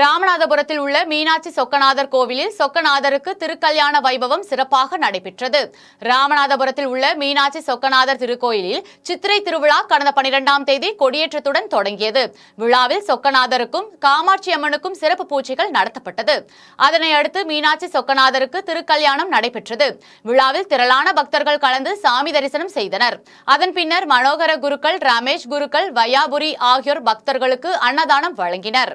ராமநாதபுரத்தில் உள்ள மீனாட்சி சொக்கநாதர் கோவிலில் சொக்கநாதருக்கு திருக்கல்யாண வைபவம் சிறப்பாக நடைபெற்றது. ராமநாதபுரத்தில் உள்ள மீனாட்சி சொக்கநாதர் திருக்கோயிலில் சித்திரை திருவிழா கடந்த பனிரெண்டாம் தேதி கொடியேற்றத்துடன் தொடங்கியது. விழாவில் சொக்கநாதருக்கும் காமாட்சி அம்மனுக்கும் சிறப்பு பூஜைகள் நடத்தப்பட்டது. அதனை அடுத்து மீனாட்சி சொக்கநாதருக்கு திருக்கல்யாணம் நடைபெற்றது. விழாவில் திரளான பக்தர்கள் கலந்து சாமி தரிசனம் செய்தனர். அதன் பின்னர் மனோகர குருக்கள் ரமேஷ் குருக்கள் வையாபுரி ஆகியோர் பக்தர்களுக்கு அன்னதானம் வழங்கினர்.